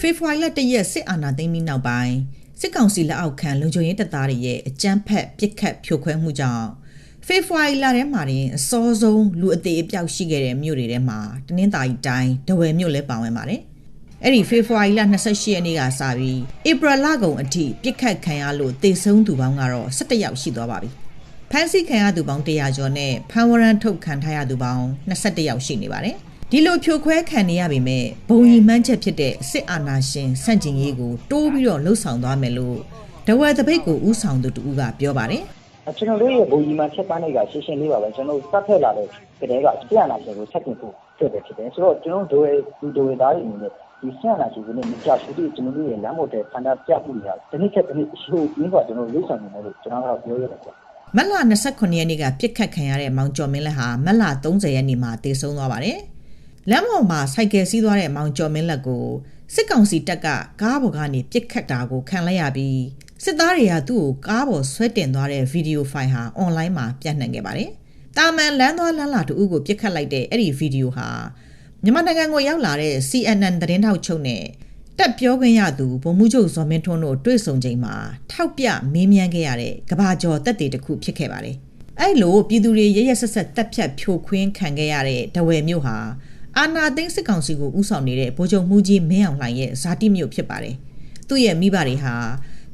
ဖေဖော်ဝါရီလတရက်စစ်အာဏာသိမ်းပြီးနောက်ပိုင်းစစ်ကောင်စီလက်အောက်ခံလုံခြုံရေးတပ်သားတွေရဲ့အကြမ်းဖက်ပစ်ခတ်ဖြိုခွဲမှုကြောင့်ဖေဖော်ဝါရီလထဲမှာတင်အစောဆုံးလူအသေးအပြောက်ရှိခဲ့တဲ့မြို့တွေထဲမှာတနင်္သာရီတိုင်းဒဝယ်မြို့လည်းပါဝင်ပါတယ်။ အဲ့ဒီဖေဖော်ဝါရီလ28ရက်နေ့ကစပြီးဧပြီလကုန်အထိပြစ်ခတ်ခံရလို့တေဆုံးသူပေါင်းကတော့17ယောက်ရှိသွားပါပြီ။ဖမ်းဆီးခံရသူပေါင်း100ကျော်နဲ့ဖမ်းဝရမ်းထုတ်ခံထားရသူပေါင်း21ယောက်ရှိနေပါတယ်။ဒီလိုဖြိုခွဲခံနေရပေမဲ့ဘုံရီမှန်းချက်ဖြစ်တဲ့စစ်အာဏာရှင်ဆန့်ကျင်ရေးကိုတိုးပြီးတော့လှုပ်ဆောင်သွားမယ်လို့ဒဝယ်တပိတ်ကိုဥဆောင်သူတူကပြောပါတယ်။ကျွန်တော်တို့ရဲ့ဘူကြီးမှာချက်ပန်းတွေကရှင်းရှင်းလေးပါပဲကျွန်တော်တို့စတ်ဖက်လာတဲ့ကလေးကဆရာနာရှင်ကိုချက်တင်ဖို့ဖြစ်တယ်ဖြစ်တယ်ဆိုတော့ကျွန်တော်တို့ဒီဒိုဝေသားတွေအနေနဲ့ ဒီဆရာနာရှင်ကိုလည်းမကြရှိသေးကျွန်တော်တို့ရဲ့လမ်းပေါ်တဲ့ဆန္ဒပြမှုတွေကဒီနေ့ချက်ဒီနေ့ရှိဖို့ရင်းကကျွန်တော်လေးဆောင်နေတယ်လို့ကျွန်တော်ကပြောရတယ်ကွာမက်လာ29ရက်နေ့ကပြစ်ခတ်ခံရတဲ့မောင်ကျော်မင်းလက်ဟာမက်လာ30ရက်နေ့မှာတေဆုံးသွားပါတယ်။လမ်းပေါ်မှာစိုက်ကယ်စီးသွားတဲ့မောင်ကျော်မင်းလက်ကိုစစ်ကောင်စီတပ်ကကားပေါ်ကနေပြစ်ခတ်တာကိုခံလိုက်ရပြီးစစ်သားတွေကသူ့ကိုကားပေါ်ဆွဲတင်သွားတဲ့ဗီဒီယိုဖိုင်ဟာအွန်လိုင်းမှာပြန့်နှံ့ခဲ့ပါတယ်။တာမန်လမ်းသွားလမ်းလာတူဦးကိုပြစ်ခတ်လိုက်တဲ့အဲ့ဒီဗီဒီယိုဟာ မြန်မာနိုင်ငံကိုရောက်လာတဲ့ CNN သတင်းထောက်ချုပ်နဲ့တက်ပြောခွင့်ရသူဗိုလ်မှူးချုပ်ဇော်မင်းထွန်းတို့တွေ့ဆုံချိန်မှာထောက်ပြမေးမြန်းခဲ့ရတဲ့ကဘာကျော်တက်တေတစ်ခုဖြစ်ခဲ့ပါတယ်။အဲ့လိုပြည်သူတွေရရဆက်ဆက်တက်ဖြတ်ဖြိုခွင်းခံခဲ့ရတဲ့ဒဝယ်မြို့ဟာအာနာသိန်းစစ်ကောင်စီကိုဥဆောင်နေတဲ့ဗိုလ်ချုပ်မှုကြီးမင်းအောင်လှိုင်ရဲ့ဇာတိမြို့ဖြစ်ပါတယ်။သူ့ရဲ့မိဘတွေဟာ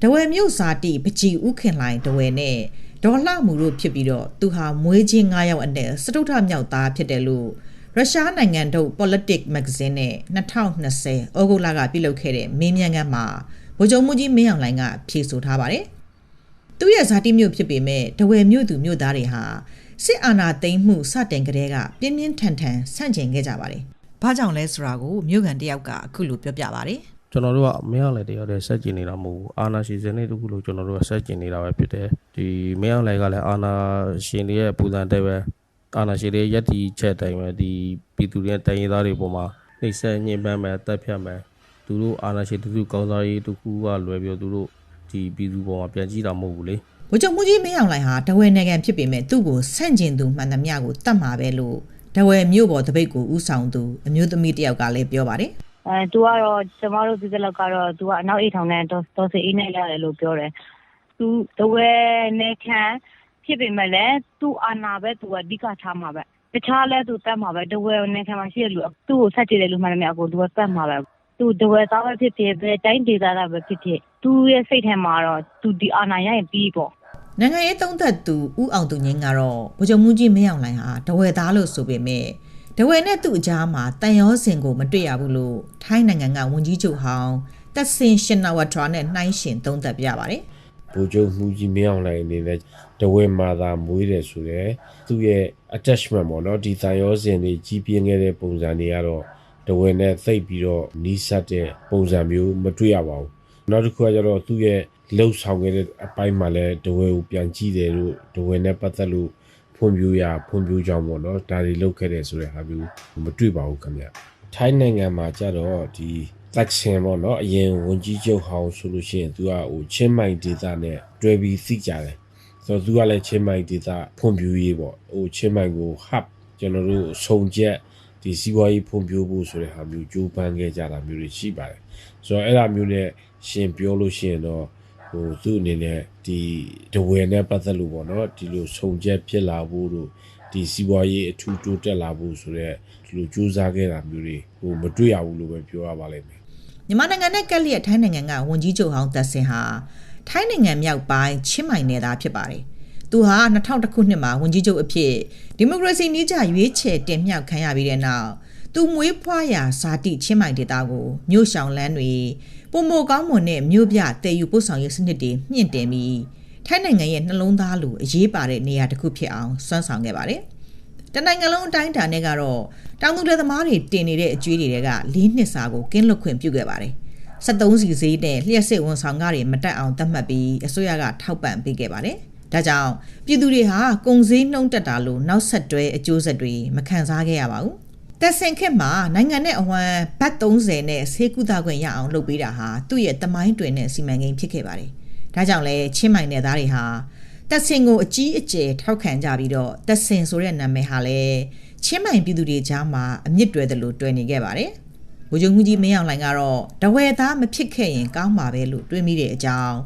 ဒဝယ်မြို့ဇာတိပကြည်ဥခင်လှိုင်ဒဝယ်နဲ့ဒေါ်လှမှုတို့ဖြစ်ပြီးတော့သူဟာမွေးချင်း9ယောက်အနက်စတုထမြောက်သားဖြစ်တယ်လို့ ရုရှားနိုင်ငံထုတ် Politics Magazine နဲ့2020ဩဂုတ်လကပြုလုပ်ခဲ့တဲ့မင်းမြန်ခန်းမှာဗိုလ်ချုပ်မှုကြီးမင်းအောင်လှိုင်ကဖြေဆိုထားပါတယ်။သူ့ရဲ့ဇာတိမြို့ဖြစ်ပေမဲ့ဒဝယ်မြို့သူမြို့သားတွေဟာစစ်အာဏာသိမ်းမှုစတင်ကြတဲ့ကပြင်းပြင်းထန်ထန်ဆန့်ကျင်ခဲ့ကြပါတယ်။ဘာကြောင့်လဲဆိုတာကိုမြို့ကန်တယောက်ကအခုလိုပြောပြပါတယ်။ကျွန်တော်တို့ကမင်းအောင်လည်းတယောက်တည်းဆက်ကျင်နေတာမဟုတ်ဘူးအာနာရှင်စနစ်တခုလို့ကျွန်တော်တို့ကဆက်ကျင်နေတာပဲဖြစ်တယ်ဒီမင်းအောင်လည်းကလည်းအာနာရှင်တွေရဲ့ပူဇံတဲ့ပဲ အာနာရှင်တွေရဲ့ယက်တီချက်တိုင်းပဲဒီပြည်သူတွေရဲ့တိုင်ရသားတွေပေါ်မှာနှိမ့်ဆက်ညှဉ်းပန်းမယ်တက်ဖြတ်မယ်သူတို့အာနာရှင်တခုကောင်းစားရေးတခုကလွယ်ပြီးသူတို့ဒီပြည်သူပေါ်မှာပြန်ကြည့်တာမဟုတ်ဘူးလေဗိုလ်ချုပ်မှုကြီးမင်းအောင်လှိုင်ဟာဒဝယ်နိုင်ငံဖြစ်ပေမဲ့သူ့ကိုဆန့်ကျင်သူမှန်သမျှကိုတတ်မှာပဲလို့ဒဝယ်မြို့ပေါ်တပိတ်ကိုဥဆောင်သူအမျိုးသမီးတစ်ယောက်ကလည်းပြောပါတယ်အဲသူကတော့ကျမတို့ဒီကလောက်ကတော့သူကအနောက်အိတ်ထောင်နဲ့ဒေါ်ဒေါ်စီအေးနဲ့ရတယ်လို့ပြောတယ်သူတဝဲနဲ့ခံ ဖြစ်ပေမဲ့လည်း သူ့အာနာပဲ သူကအဓိကထားမှာပဲ တခြားလဲသူတတ်မှာပဲတဝဲနဲ့ခံမှာရှိတဲ့လူ သူ့ကိုဆက်ကြည့်တဲ့လူမှန်တယ်မြတ်ကိုသူကတတ်မှာပဲ သူတဝဲသားပဲဖြစ်ဖြစ်ပဲတိုင်းဒေသသားပဲဖြစ်ဖြစ် သူရဲ့စိတ်ထဲမှာတော့ သူ ဒီအာနာရရင် ပြီးပေါ့ နိုင်ငံရေးသုံးသက်သူ ဦးအောင်သူငင်းကတော့ ဗိုလ်ချုပ်မှုကြီးမင်းအောင်လှိုင်ဟာဒဝယ်သားလို့ဆိုပေမဲ့ဒဝယ်နဲ့သူ့အကြားမှာတန်ရောစင်ကို မတွေ့ရဘူးလို့ ထိုင်းနိုင်ငံက ဝန်ကြီးချုပ်ဟောင်းတက်ဆင်ရှင်နာဝထရာနဲ့ နှိုင်းရှင်သုံးသပ်ပြပါတယ် ဗိုလ်ချုပ်မှုကြီးမင်းအောင်လှိုင်အနေနဲ့တဝဲမာသာမွေးတယ်ဆိုတော့သူ့ရဲ့ attachment ပေါ့နော်ဒီတန်ရောစင်တွေကြီးပြင်းခဲ့တဲ့ပုံစံတွေကတော့တဝဲနဲ့သိပ်ပြီးတော့နီးစပ်တဲ့ပုံစံမျိုးမတွေ့ရပါဘူးနောက်တစ်ခုကကျတော့သူ့ရဲ့လှုပ်ဆောင်ခဲ့တဲ့အပိုင်းမှာလည်းတဝဲကိုပြန်ကြည့်တယ်လို့တဝဲနဲ့ပတ်သက်လို့ဖွံ့ဖြိုးရဖွံ့ဖြိုးကြောင်းပေါ့နော်ဒါတွေလုပ်ခဲ့တယ်ဆိုတဲ့ဟာမျိုးမတွေ့ပါဘူးခင်ဗျထိုင်းနိုင်ငံမှာကျတော့ဒီ တက်ဆင်ပေါ့နော်အရင်ဝန်ကြီးချုပ်ဟောင်းဆိုလို့ရှိရင်သူကဟိုချင်းမိုင်ဒေတာနဲ့တွဲပြီးသိကြတယ်ဆိုတော့သူကလည်းချင်းမိုင်ဒေတာဖွံ့ဖြိုးရေးပေါ့ဟိုချင်းမိုင်ကို hub ကျွန်တော်တို့စုံချက်ဒီစီးပွားရေးဖွံ့ဖြိုးဖို့ဆိုတဲ့ဟာမျိုးကြိုးပမ်းခဲ့ကြတာမျိုးတွေရှိပါတယ်ဆိုတော့အဲ့ဒါမျိုးနဲ့ရှင်ပြောလို့ရှိရင်တော့ဟိုသူ့အနေနဲ့ဒီတဝယ်နဲ့ပတ်သက်လို့ပေါ့နော်ဒီလိုစုံချက်ဖြစ်လာဖို့တို့ဒီစီးပွားရေးအထူးတိုးတက်လာဖို့ဆိုတော့ဒီလိုကြိုးစားခဲ့တာမျိုးတွေဟိုမတွေ့ရဘူးလို့ပဲပြောရပါလိမ့်မယ် မြန်မာနိုင်ငံနဲ့ကက်လျက်ထိုင်းနိုင်ငံကဝန်ကြီးချုပ်ဟောင်းသက်စင်ဟာထိုင်းနိုင်ငံမြောက်ပိုင်းချင်းမိုင်နယ်သားဖြစ်ပါတယ်။သူဟာ2000ခုနှစ်မှာဝန်ကြီးချုပ်အဖြစ်ဒီမိုကရေစီနည်းကျရွေးချယ်တင်မြှောက်ခံရပြီးတဲ့နောက်သူမွေးဖွားရာဇာတိချင်းမိုင်ဒေသကိုမြို့ရှောင်လန်းတွေပုံမိုကောင်းမွန်တဲ့မြို့ပြတည်ယူပို့ဆောင်ရေးစနစ်တွေမြင့်တင်ပြီးထိုင်းနိုင်ငံရဲ့နှလုံးသားလိုအရေးပါတဲ့နေရာတစ်ခုဖြစ်အောင်စွမ်းဆောင်ခဲ့ပါတယ်။ တနိုင်ငံလုံးအတိုင်းအတာနဲ့ကတော့တောင်သူတွေသမားတွေတင်နေတဲ့အကျွေးတွေက၄နှစ်စာကိုကင်းလွတ်ခွင့်ပြုခဲ့ပါတယ်။73စီဈေးနဲ့လျှက်စစ်ဝန်ဆောင်ကားတွေမတက်အောင်သတ်မှတ်ပြီးအစိုးရကထောက်ပံ့ပေးခဲ့ပါတယ်။ဒါကြောင့်ပြည်သူတွေဟာကုန်စည်နှုန်းတက်တာလို့နောက်ဆက်တွဲအကျိုးဆက်တွေမခံစားခဲ့ရပါဘူး။တက်ဆင်ခက်မှာနိုင်ငံနဲ့အဝမ်းဘတ်30နဲ့ဆေးကုသခွင့်ရအောင်လုပ်ပေးတာဟာသူ့ရဲ့တမိုင်းတွင်တဲ့စီမံကိန်းဖြစ်ခဲ့ပါတယ်။ဒါကြောင့်လဲချင်းမိုင်နယ်သားတွေဟာ တက်စင်ကိုအကြီးအကျယ်ထောက်ခံကြပြီးတော့တက်စင်ဆိုတဲ့နာမည်ဟာလည်းချင်းမိုင်ပြည်သူတွေကြားမှာအမြင့်တွယ်တယ်လို့တွယ်နေခဲ့ပါတယ်။ဗိုလ်ချုပ်မှုကြီးမင်းအောင်လှိုင်ကတော့တဝဲသားမဖြစ်ခဲ့ရင်ကောင်းမှာပဲလို့တွေးမိတဲ့အကြောင်း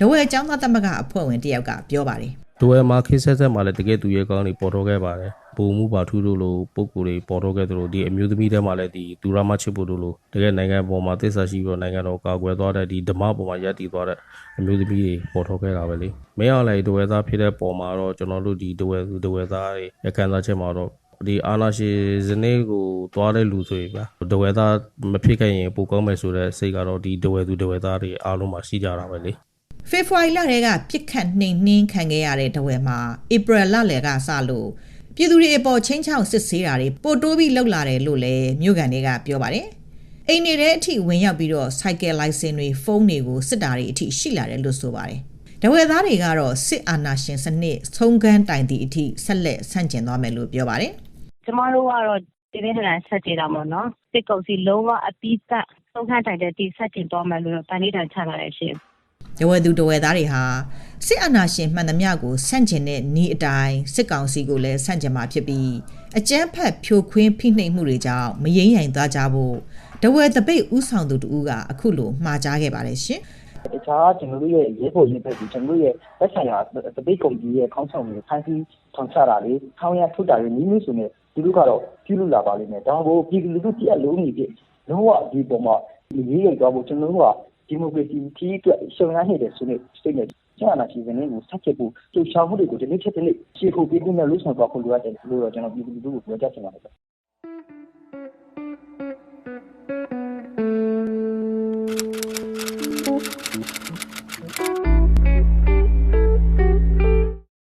တဝဲចောင်းသားသမဂ္ဂအဖွဲ့ဝင်တယောက် ကပြောပါတယ်ဒိုဝဲမှာခေတ်ဆက်ဆက်မှာလည်းတကယ်သူရဲကောင်းတွေပေါ်တော့ခဲ့ပါတယ် ပုံမှုပါထူးတို့လိုပုံကိုယ်တွေပေါ်တော့ခဲ့သလိုဒီအမျိုးသမီးတွေမှာလည်းဒီဒူရာမချစ်ဖို့တို့လိုတကယ်နိုင်ငံပေါ်မှာသစ္စာရှိပြီးတော့နိုင်ငံတော်ကာကွယ်သွားတဲ့ဒီဓမ္မပေါ်မှာယက်တည်သွားတဲ့အမျိုးသမီးတွေပေါ်တော့ခဲ့တာပဲလေမင်းအောင်လိုက်ဒိုဝဲသားဖြစ်တဲ့ပေါ်မှာတော့ကျွန်တော်တို့ဒီဒိုဝဲသူဒိုဝဲသားတွေရခံစားချက်မှာတော့ဒီအာနာရှိဇနေကိုသွားတဲ့လူဆိုရင်ဗျာဒဝဲသားမဖြစ်ခဲ့ရင်ပိုကောင်းမယ်ဆိုတဲ့စိတ်ကတော့ဒီဒဝဲသူဒဝဲသားတွေအားလုံးမှာရှိကြတာပဲလေဖေဖော်ဝါရီလတည်းကပြစ်ခတ်နှိမ်နှင်းခံခဲ့ရတဲ့တဝဲမှာဧပြီလလယ်ကစလို့ ပြည်သူတွေအပေါ်ချင်းချောက်စစ်ဆေးတာတွေပိုတိုးပြီးလှုပ်လာတယ်လို့လည်းမြို့ကန်တွေကပြောပါတယ်။အိမ်နေတဲ့အထိဝင်ရောက်ပြီးတော့စိုက်ကယ်လိုင်စင်တွေဖုန်းတွေကိုစစ်တာတွေအထိရှိလာတယ်လို့ဆိုပါတယ်။တဝဲသားတွေကတော့စစ်အာဏာရှင်စနစ်ဆုံးခန်းတိုင်သည့်အထိဆက်လက်ဆန့်ကျင်သွားမယ်လို့ပြောပါတယ်။ကျမတို့ကတော့ဒီနေ့ထန်ဆက်ကြည့်တာပေါ့နော်စစ်ကောင်စီလုံးဝအပိသက်ဆုံးခန်းတိုင်တဲ့ဒီဆက်ကျင်သွားမယ်လို့ဗန်လေးတန်ချလာတယ်ရှင် တဝဲသူတဝဲသားတွေဟာစစ်အာဏာရှင်မှန်သမျှကိုဆန့်ကျင်တဲ့ဤအတိုင်းစစ်ကောင်စီကိုလည်းဆန့်ကျင်မှာဖြစ်ပြီးအကြမ်းဖက်ဖြိုခွင်းဖိနှိပ်မှုတွေကြောင့်မယိမ့်ရိုင်သွားကြဖို့တဝဲတပိတ်ဥဆောင်သူတူကအခုလိုမှာကြားခဲ့ပါတယ်ရှင်တခြားကျွန်တော်တို့ရဲ့ရဲဘော်ရေးဘက်ကြီးကျွန်တော်တို့ရဲ့လက်ဆိုင်ရာတပိတ်ကုန်ကြီးရဲ့ခေါင်းဆောင်တွေဖန်ဆီးထောင်ချတာလေထောင်ရထုတ်တာတွေမျိုးမျိုးဆိုနေဒီလိုကတော့ပြုလုပ်လာပါလိမ့်မယ်ဒါကိုပြည်သူလူထုတရက်လုံးနေပြလုံးဝဒီပုံမှာရေးရိုက်သွားဖို့ကျွန်တော်တို့က ဒီမိုကရေစီကြီးအတွက်ရှုံရနေတယ်ဆိုနေစိတ်နဲ့ကျန်လာစီစဉ်နေကိုဆက်ချက်ဖို့လှုပ်ရှားမှုတွေကိုဒီနေ့ချက်တည်းရှေ့ဖို့ပြည်သူနဲ့လူဆောင်သွားဖို့လိုအပ်တယ်လို့တော့ကျွန်တော်ပြည်သူလူထုကိုပြောကြချင်ပါတယ်